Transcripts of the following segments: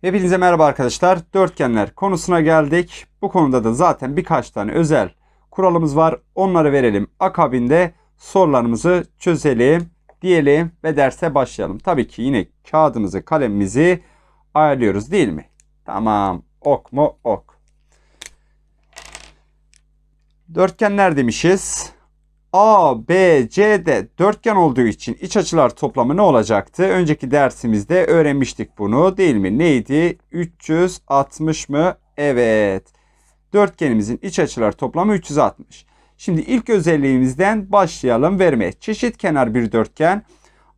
Hepinize merhaba arkadaşlar. Dörtgenler konusuna geldik. Bu konuda da zaten birkaç tane özel kuralımız var. Onları verelim. Akabinde sorularımızı çözelim diyelim ve derse başlayalım. Tabii ki yine kağıdımızı, kalemimizi ayarlıyoruz değil mi? Tamam. Ok mu? Ok. Dörtgenler demişiz. A, B, C, D dörtgen olduğu için iç açılar toplamı ne olacaktı? Önceki dersimizde öğrenmiştik bunu değil mi? Neydi? 360 mı? Evet. Dörtgenimizin iç açılar toplamı 360. Şimdi ilk özelliğimizden başlayalım vermeye. Çeşit kenar bir dörtgen.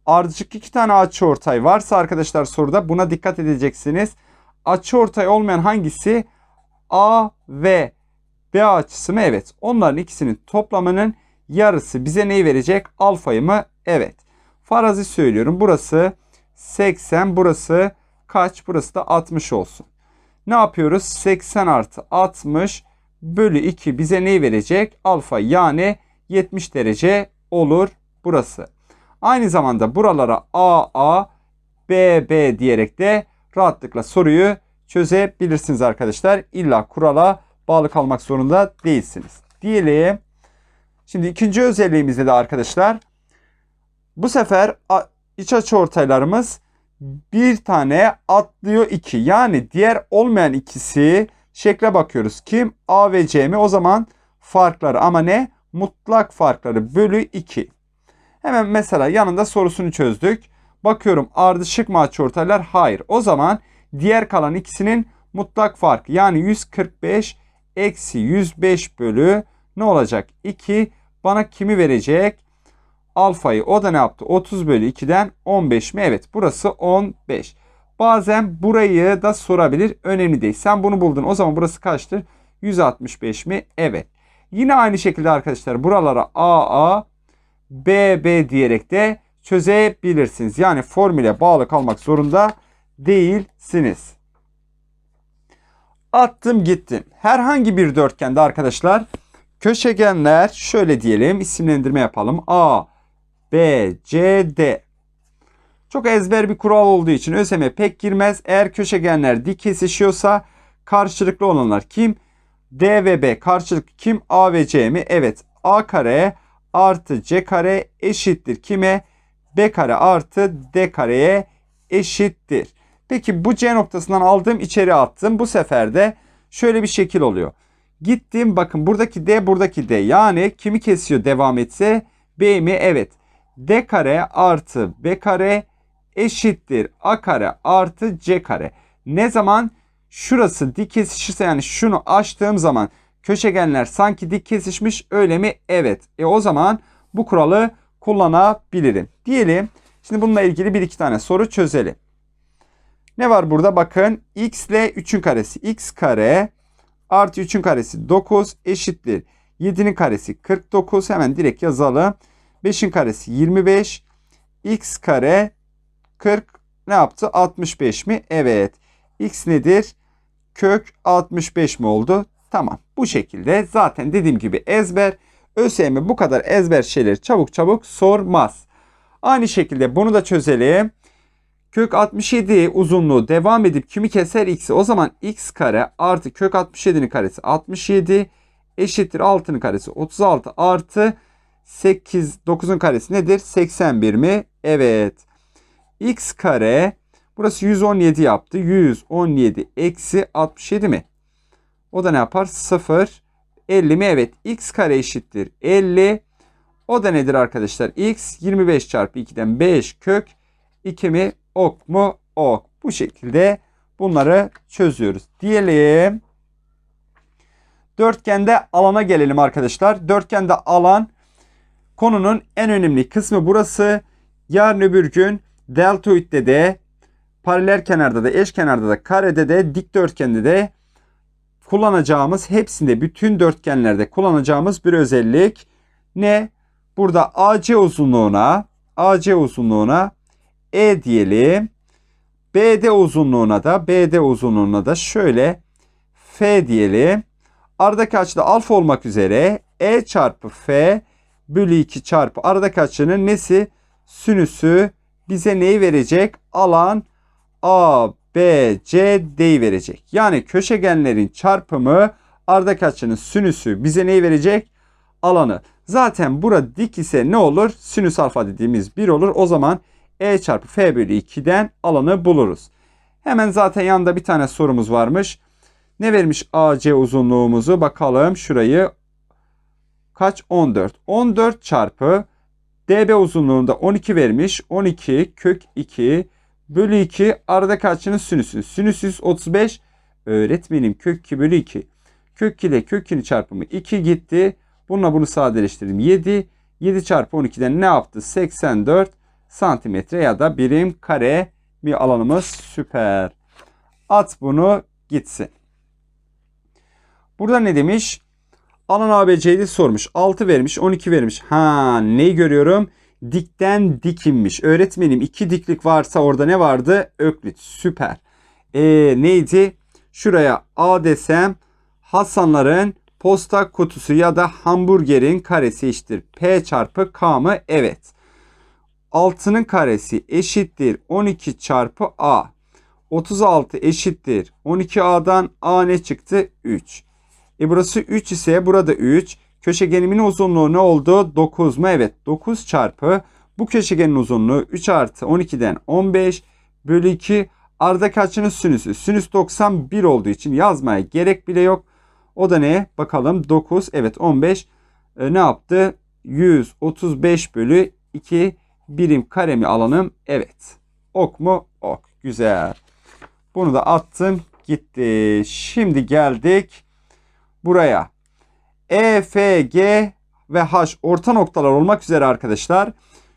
Ardışık iki tane açı ortay varsa arkadaşlar soruda buna dikkat edeceksiniz. Açı ortay olmayan hangisi? A ve B açısı mı? Evet. Onların ikisinin toplamının yarısı bize neyi verecek? Alfayı mı? Evet. Farazi söylüyorum. Burası 80. Burası kaç? Burası da 60 olsun. Ne yapıyoruz? 80 artı 60 bölü 2 bize neyi verecek? Alfa yani 70 derece olur burası. Aynı zamanda buralara A A B B diyerek de rahatlıkla soruyu çözebilirsiniz arkadaşlar. İlla kurala bağlı kalmak zorunda değilsiniz. Diyelim. Şimdi ikinci özelliğimizde de arkadaşlar bu sefer iç açı ortaylarımız bir tane atlıyor iki. Yani diğer olmayan ikisi şekle bakıyoruz. Kim? A ve C mi? O zaman farkları ama ne? Mutlak farkları bölü 2. Hemen mesela yanında sorusunu çözdük. Bakıyorum ardışık mı açıortaylar? Hayır. O zaman diğer kalan ikisinin mutlak farkı yani 145 eksi 105 bölü ne olacak? 2 bana kimi verecek? Alfayı o da ne yaptı? 30 bölü 2'den 15 mi? Evet burası 15. Bazen burayı da sorabilir. Önemli değil. Sen bunu buldun. O zaman burası kaçtır? 165 mi? Evet. Yine aynı şekilde arkadaşlar buralara AA, BB diyerek de çözebilirsiniz. Yani formüle bağlı kalmak zorunda değilsiniz. Attım gittim. Herhangi bir dörtgende arkadaşlar köşegenler şöyle diyelim isimlendirme yapalım. A, B, C, D. Çok ezber bir kural olduğu için ÖSYM pek girmez. Eğer köşegenler dik kesişiyorsa karşılıklı olanlar kim? D ve B karşılıklı kim? A ve C mi? Evet. A kare artı C kare eşittir kime? B kare artı D kareye eşittir. Peki bu C noktasından aldığım içeri attım. Bu sefer de şöyle bir şekil oluyor. Gittim bakın buradaki D buradaki D. Yani kimi kesiyor devam etse? B mi? Evet. D kare artı B kare eşittir A kare artı C kare. Ne zaman? Şurası dik kesişirse yani şunu açtığım zaman köşegenler sanki dik kesişmiş öyle mi? Evet. E o zaman bu kuralı kullanabilirim. Diyelim. Şimdi bununla ilgili bir iki tane soru çözelim. Ne var burada? Bakın x ile 3'ün karesi. x kare artı 3'ün karesi 9 eşittir. 7'nin karesi 49. Hemen direkt yazalım. 5'in karesi 25. x kare 40 ne yaptı? 65 mi? Evet. x nedir? Kök 65 mi oldu? Tamam. Bu şekilde zaten dediğim gibi ezber. ÖSYM bu kadar ezber şeyleri çabuk çabuk sormaz. Aynı şekilde bunu da çözelim. Kök 67 uzunluğu devam edip kimi keser x'i. O zaman x kare artı kök 67'nin karesi 67 eşittir 6'nın karesi 36 artı 8 9'un karesi nedir? 81 mi? Evet. x kare burası 117 yaptı. 117 eksi 67 mi? O da ne yapar? 0 50 mi? Evet. x kare eşittir 50. O da nedir arkadaşlar? x 25 çarpı 2'den 5 kök 2 mi? Ok mu? Ok. Bu şekilde bunları çözüyoruz. Diyelim. Dörtgende alana gelelim arkadaşlar. Dörtgende alan konunun en önemli kısmı burası. Yarın öbür gün deltoidde de paralel kenarda da eş kenarda da karede de dikdörtgende de kullanacağımız hepsinde bütün dörtgenlerde kullanacağımız bir özellik ne? Burada AC uzunluğuna AC uzunluğuna E diyelim. BD uzunluğuna da BD uzunluğuna da şöyle F diyelim. Aradaki açıda alfa olmak üzere E çarpı F bölü 2 çarpı aradaki açının nesi? Sinüsü bize neyi verecek? Alan A, BCD'yi verecek. Yani köşegenlerin çarpımı aradaki açının sinüsü bize neyi verecek? Alanı. Zaten bura dik ise ne olur? Sinüs alfa dediğimiz 1 olur. O zaman E çarpı F bölü 2'den alanı buluruz. Hemen zaten yanında bir tane sorumuz varmış. Ne vermiş AC uzunluğumuzu? Bakalım şurayı. Kaç? 14. 14 çarpı DB uzunluğunda 12 vermiş. 12 kök 2 bölü 2 aradaki açının sinüsü. Sinüs 135 öğretmenim kök 2 bölü 2. Kök 2 ile kök 2'nin çarpımı 2 gitti. Bununla bunu sadeleştirdim. 7. 7 çarpı 12'den ne yaptı? 84 santimetre ya da birim kare bir alanımız süper. At bunu gitsin. Burada ne demiş? Alan ABC'yi sormuş. 6 vermiş, 12 vermiş. Ha, neyi görüyorum? Dikten dikinmiş. Öğretmenim iki diklik varsa orada ne vardı? Öklit. Süper. E neydi? Şuraya A desem Hasanların posta kutusu ya da hamburgerin karesi eşittir. P çarpı K mı? Evet. 6'nın karesi eşittir 12 çarpı A. 36 eşittir 12A'dan A ne çıktı? 3. E burası 3 ise burada 3. Köşegenimin uzunluğu ne oldu? 9 mu? Evet 9 çarpı bu köşegenin uzunluğu 3 artı 12'den 15 bölü 2 aradaki açının sinüsü. Sinüs 91 olduğu için yazmaya gerek bile yok. O da ne? Bakalım 9 evet 15 e, ne yaptı? 135 bölü 2 birim karemi alanım. Evet. Ok mu? Ok. Güzel. Bunu da attım gitti. Şimdi geldik buraya. E, F, G ve H orta noktalar olmak üzere arkadaşlar.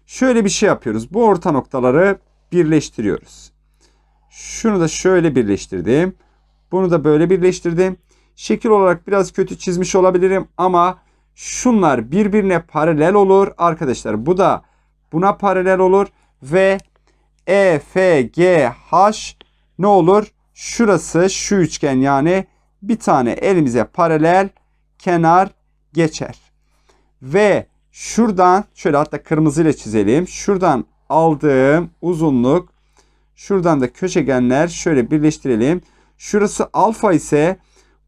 Şöyle bir şey yapıyoruz. Bu orta noktaları birleştiriyoruz. Şunu da şöyle birleştirdim. Bunu da böyle birleştirdim. Şekil olarak biraz kötü çizmiş olabilirim ama şunlar birbirine paralel olur. Arkadaşlar bu da buna paralel olur ve E, F, G, H ne olur? Şurası şu üçgen yani bir tane elimize paralel kenar geçer. Ve şuradan şöyle hatta kırmızı ile çizelim. Şuradan aldığım uzunluk şuradan da köşegenler şöyle birleştirelim. Şurası alfa ise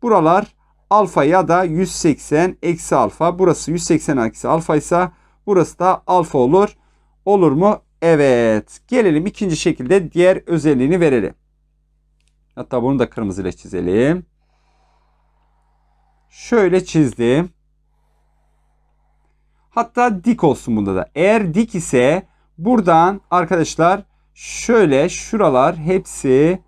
buralar alfa ya da 180 eksi alfa. Burası 180 eksi alfa ise burası da alfa olur. Olur mu? Evet. Gelelim ikinci şekilde diğer özelliğini verelim. Hatta bunu da kırmızı ile çizelim. Şöyle çizdim. Hatta dik olsun bunda da. Eğer dik ise buradan arkadaşlar şöyle şuralar hepsi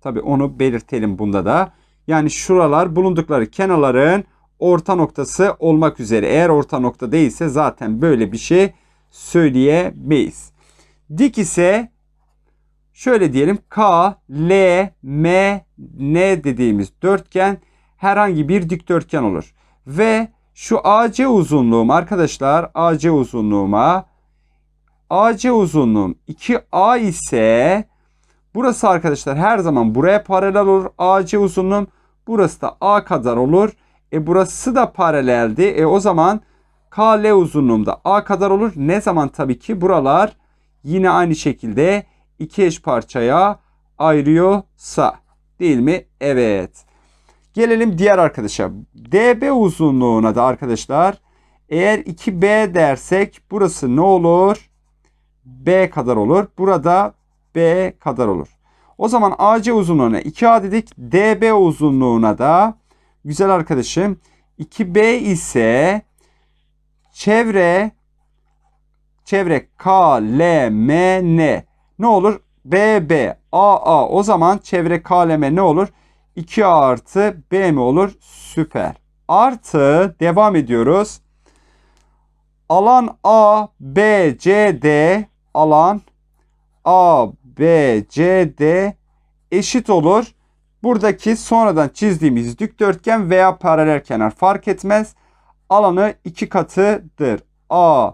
tabi onu belirtelim bunda da. Yani şuralar bulundukları kenarların orta noktası olmak üzere. Eğer orta nokta değilse zaten böyle bir şey söyleyemeyiz. Dik ise şöyle diyelim K, L, M, N dediğimiz dörtgen herhangi bir dikdörtgen olur. Ve şu AC uzunluğum arkadaşlar AC uzunluğuma AC uzunluğum 2A ise burası arkadaşlar her zaman buraya paralel olur. AC uzunluğum burası da A kadar olur. E burası da paraleldi. E o zaman KL uzunluğumda A kadar olur. Ne zaman tabii ki buralar yine aynı şekilde iki eş parçaya ayırıyorsa. Değil mi? Evet. Gelelim diğer arkadaşa. DB uzunluğuna da arkadaşlar eğer 2B dersek burası ne olur? B kadar olur. Burada B kadar olur. O zaman AC uzunluğuna 2A dedik. DB uzunluğuna da güzel arkadaşım 2B ise çevre çevre K, L, M, N ne olur? B, B, A, A. O zaman çevre K, L, M ne olur? 2 artı B mi olur? Süper. Artı devam ediyoruz. Alan A, B, C, D alan A, B, C, D eşit olur. Buradaki sonradan çizdiğimiz dikdörtgen veya paralel kenar fark etmez. Alanı iki katıdır. A,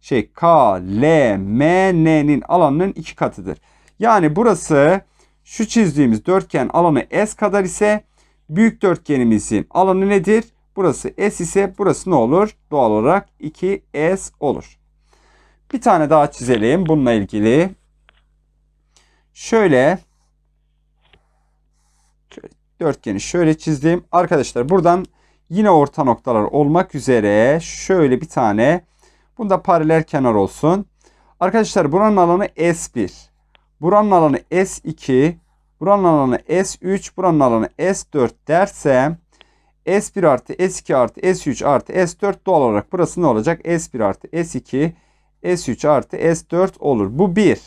şey K, L, M, N'nin alanının iki katıdır. Yani burası şu çizdiğimiz dörtgen alanı S kadar ise büyük dörtgenimizin alanı nedir? Burası S ise burası ne olur? Doğal olarak 2S olur. Bir tane daha çizelim bununla ilgili. Şöyle dörtgeni şöyle çizdim. Arkadaşlar buradan yine orta noktalar olmak üzere şöyle bir tane bunda paralel kenar olsun. Arkadaşlar buranın alanı S1. Buranın alanı S2. Buranın alanı S3. Buranın alanı S4 dersem S1 artı S2 artı S3 artı S4 doğal olarak burası ne olacak? S1 artı S2 S3 artı S4 olur. Bu bir.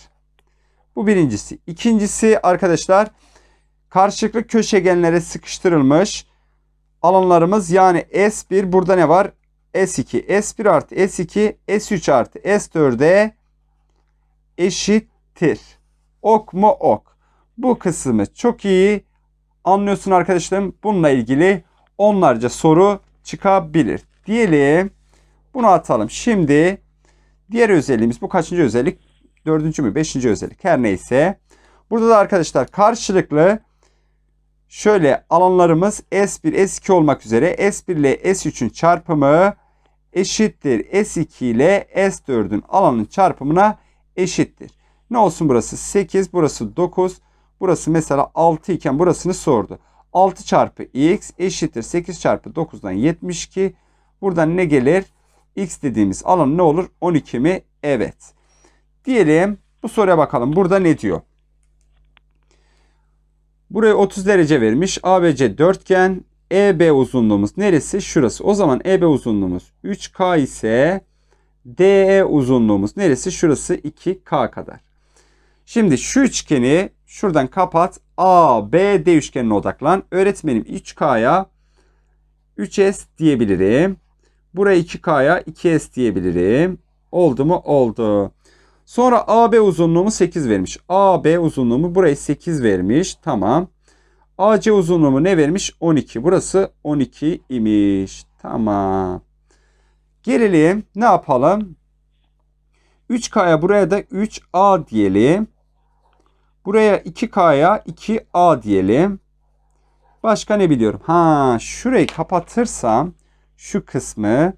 Bu birincisi. İkincisi arkadaşlar karşılıklı köşegenlere sıkıştırılmış alanlarımız yani S1 burada ne var? S2. S1 artı S2 S3 artı S4'e eşittir. Ok mu ok. Bu kısmı çok iyi anlıyorsun arkadaşlarım. Bununla ilgili onlarca soru çıkabilir. Diyelim bunu atalım. Şimdi diğer özelliğimiz bu kaçıncı özellik? Dördüncü mü? Beşinci özellik. Her neyse. Burada da arkadaşlar karşılıklı şöyle alanlarımız S1, S2 olmak üzere S1 ile S3'ün çarpımı eşittir. S2 ile S4'ün alanın çarpımına eşittir. Ne olsun burası? 8, burası 9. Burası mesela 6 iken burasını sordu. 6 çarpı x eşittir 8 çarpı 9'dan 72. Buradan ne gelir? x dediğimiz alan ne olur? 12 mi? Evet. Diyelim bu soruya bakalım. Burada ne diyor? Buraya 30 derece vermiş. ABC dörtgen. EB uzunluğumuz neresi? Şurası. O zaman EB uzunluğumuz 3K ise DE uzunluğumuz neresi? Şurası 2K kadar. Şimdi şu üçgeni şuradan kapat. A, B, D üçgenine odaklan. Öğretmenim 3K'ya 3S diyebilirim. Buraya 2K'ya 2S diyebilirim. Oldu mu? Oldu. Sonra AB uzunluğumu 8 vermiş. AB uzunluğumu burayı 8 vermiş. Tamam. AC uzunluğumu ne vermiş? 12. Burası 12 imiş. Tamam. Gelelim. Ne yapalım? 3K'ya buraya da 3A diyelim. Buraya 2K'ya 2A diyelim. Başka ne biliyorum? Ha, şurayı kapatırsam şu kısmı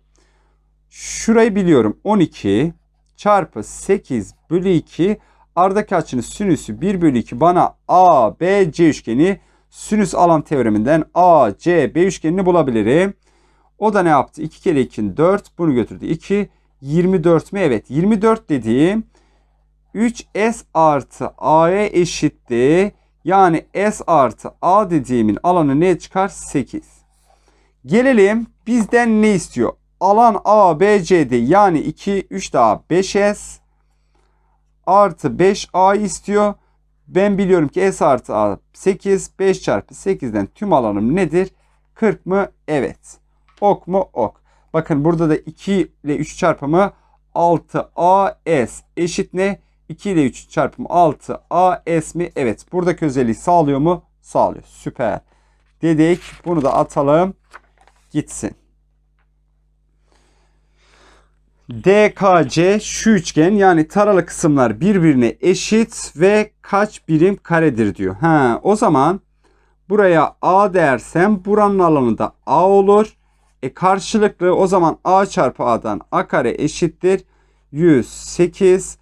şurayı biliyorum. 12 çarpı 8 bölü 2 aradaki açının sinüsü 1 bölü 2 bana A, B, C üçgeni sinüs alan teoreminden A, C, B üçgenini bulabilirim. O da ne yaptı? 2 kere 2 4 bunu götürdü 2. 24 mi? Evet 24 dediğim 3S artı A'ya eşitti. Yani S artı A dediğimin alanı ne çıkar? 8. Gelelim bizden ne istiyor? Alan A, B, C'de yani 2, 3 daha 5S artı 5A istiyor. Ben biliyorum ki S artı A 8. 5 çarpı 8'den tüm alanım nedir? 40 mı? Evet. Ok mu? Ok. Bakın burada da 2 ile 3 çarpımı 6AS eşit ne? 2 ile 3 çarpımı 6AS mi? Evet. Buradaki özelliği sağlıyor mu? Sağlıyor. Süper. Dedik. Bunu da atalım. Gitsin. DKC şu üçgen yani taralı kısımlar birbirine eşit ve kaç birim karedir diyor. Ha, o zaman buraya A dersem buranın alanı da A olur. E karşılıklı o zaman A çarpı A'dan A kare eşittir. 108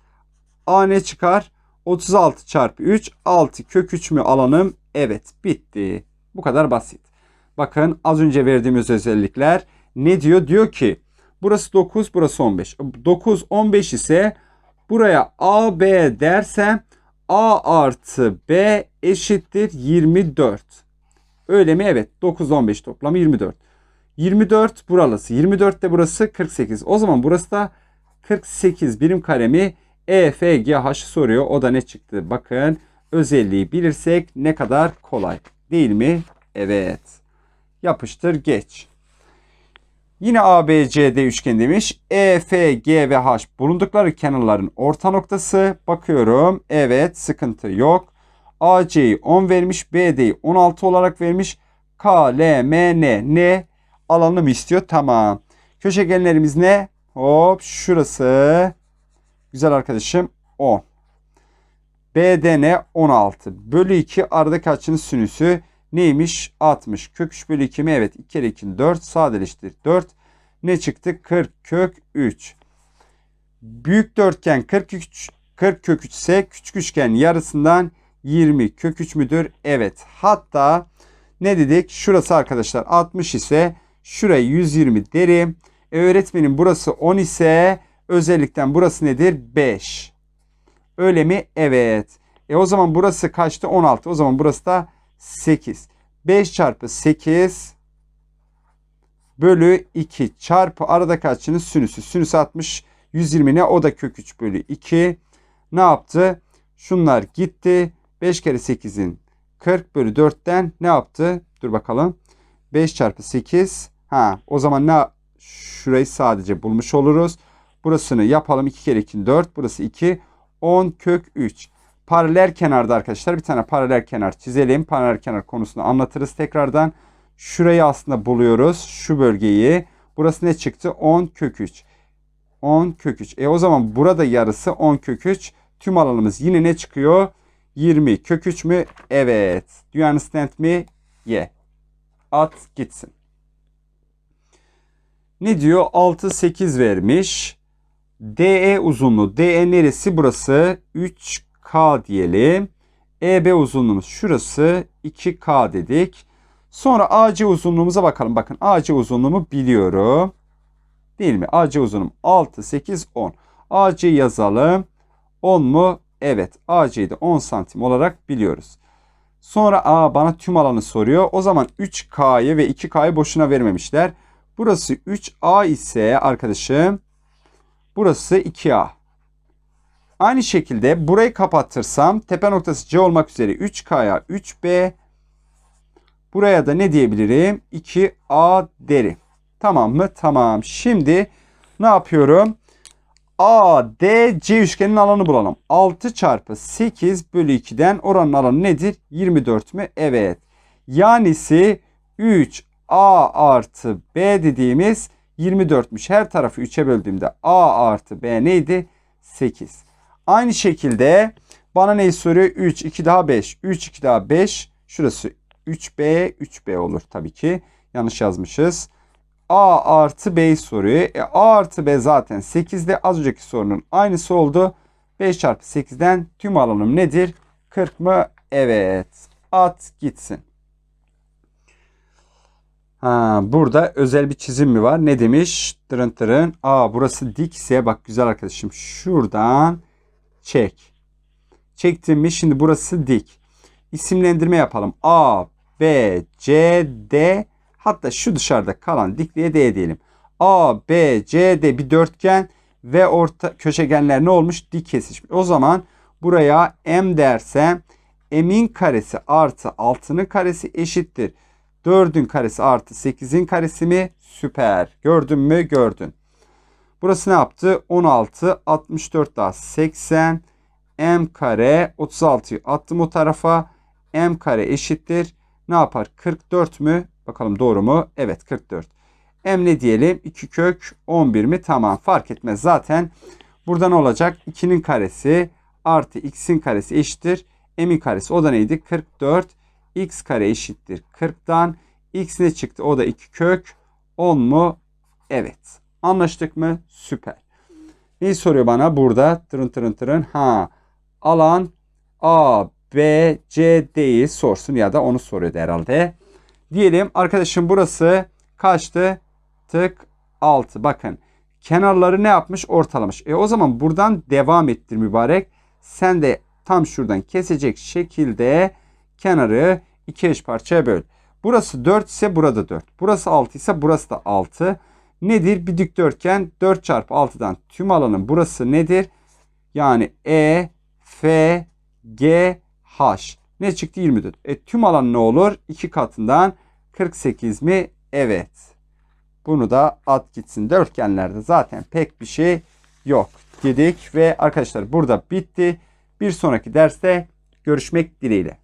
A ne çıkar? 36 çarpı 3 6 kök 3 mü alanım? Evet bitti. Bu kadar basit. Bakın az önce verdiğimiz özellikler ne diyor? Diyor ki burası 9 burası 15. 9 15 ise buraya A B dersem A artı B eşittir 24. Öyle mi? Evet. 9 15 toplamı 24. 24 buralısı. 24 de burası 48. O zaman burası da 48 birim karemi EFGH soruyor. O da ne çıktı? Bakın özelliği bilirsek ne kadar kolay. Değil mi? Evet. Yapıştır geç. Yine ABCD üçgen demiş. E, F, G ve H bulundukları kenarların orta noktası. Bakıyorum. Evet sıkıntı yok. AC'yi 10 vermiş. BD'yi 16 olarak vermiş. K, L, M, N. N alanını mı istiyor? Tamam. Köşegenlerimiz ne? Hop şurası. Güzel arkadaşım 10. BDN 16. Bölü 2 aradaki açının sinüsü neymiş? 60. Kök 3 bölü 2 mi? Evet. 2 kere 2 4. Sadeleştir 4. Ne çıktı? 40 kök 3. Büyük dörtgen 43 40 kök 3 ise küçük üçgen yarısından 20 kök 3 müdür? Evet. Hatta Ne dedik? Şurası arkadaşlar 60 ise şuraya 120 derim. E, öğretmenim burası 10 ise özellikten burası nedir? 5. Öyle mi? Evet. E o zaman burası kaçtı? 16. O zaman burası da 8. 5 çarpı 8 bölü 2 çarpı arada kaçının sinüsü. Sinüs 60 120 ne? O da kök 3 bölü 2. Ne yaptı? Şunlar gitti. 5 kere 8'in 40 bölü 4'ten ne yaptı? Dur bakalım. 5 çarpı 8. Ha o zaman ne? Şurayı sadece bulmuş oluruz. Burasını yapalım. 2 kere 2 4. Burası 2. 10 kök 3. Paralel kenarda arkadaşlar bir tane paralel kenar çizelim. Paralel kenar konusunu anlatırız tekrardan. Şurayı aslında buluyoruz. Şu bölgeyi. Burası ne çıktı? 10 kök 3. 10 kök 3. E o zaman burada yarısı 10 kök 3. Tüm alanımız yine ne çıkıyor? 20 kök 3 mü? Evet. Do you understand me? Yeah. At gitsin. Ne diyor? 6 8 vermiş. DE uzunluğu. DE neresi? Burası 3K diyelim. EB uzunluğumuz şurası 2K dedik. Sonra AC uzunluğumuza bakalım. Bakın AC uzunluğumu biliyorum. Değil mi? AC uzunluğum 6, 8, 10. AC yazalım. 10 mu? Evet. AC'yi de 10 santim olarak biliyoruz. Sonra A bana tüm alanı soruyor. O zaman 3K'yı ve 2K'yı boşuna vermemişler. Burası 3A ise arkadaşım burası 2A. Aynı şekilde burayı kapatırsam tepe noktası C olmak üzere 3K'ya 3B buraya da ne diyebilirim? 2A derim. Tamam mı? Tamam. Şimdi ne yapıyorum? A, D, C üçgenin alanı bulalım. 6 çarpı 8 bölü 2'den oranın alanı nedir? 24 mü? Evet. Yanisi 3 A artı B dediğimiz 24'müş. Her tarafı 3'e böldüğümde A artı B neydi? 8. Aynı şekilde bana neyi soruyor? 3, 2 daha 5. 3, 2 daha 5. Şurası 3B, 3B olur tabii ki. Yanlış yazmışız. A artı B'yi soruyor. E, A artı B zaten 8'de az önceki sorunun aynısı oldu. 5 çarpı 8'den tüm alanım nedir? 40 mı? Evet. At gitsin. Ha, burada özel bir çizim mi var? Ne demiş? Tırın tırın. Aa burası dikse bak güzel arkadaşım. Şuradan çek. Çektim mi? Şimdi burası dik. İsimlendirme yapalım. A, B, C, D. Hatta şu dışarıda kalan dikliğe D diyelim. A, B, C, D bir dörtgen ve orta köşegenler ne olmuş? Dik kesişmiş. O zaman buraya M dersem M'in karesi artı 6'nın karesi eşittir. 4'ün karesi artı 8'in karesi mi? Süper. Gördün mü? Gördün. Burası ne yaptı? 16, 64 daha 80. M kare 36'yı attım o tarafa. M kare eşittir. Ne yapar? 44 mü? Bakalım doğru mu? Evet 44. M ne diyelim? 2 kök 11 mi? Tamam fark etmez. Zaten burada ne olacak? 2'nin karesi artı x'in karesi eşittir. M'in karesi o da neydi? 44. x kare eşittir 40'dan. x ne çıktı? O da 2 kök 10 mu? Evet. Anlaştık mı? Süper. Neyi soruyor bana burada? Tırın tırın tırın. Ha. Alan A, B, C, D'yi sorsun ya da onu soruyordu herhalde. Diyelim arkadaşım burası kaçtı? Tık 6. Bakın kenarları ne yapmış? Ortalamış. E o zaman buradan devam ettir mübarek. Sen de tam şuradan kesecek şekilde kenarı iki eş parçaya böl. Burası 4 ise burada 4. Burası 6 ise burası da 6. Nedir? Bir dikdörtgen 4 çarpı 6'dan tüm alanın burası nedir? Yani E, F, G, H. Ne çıktı? 24. E tüm alan ne olur? 2 katından 48 mi? Evet. Bunu da at gitsin. Dörtgenlerde zaten pek bir şey yok dedik ve arkadaşlar burada bitti. Bir sonraki derste görüşmek dileğiyle.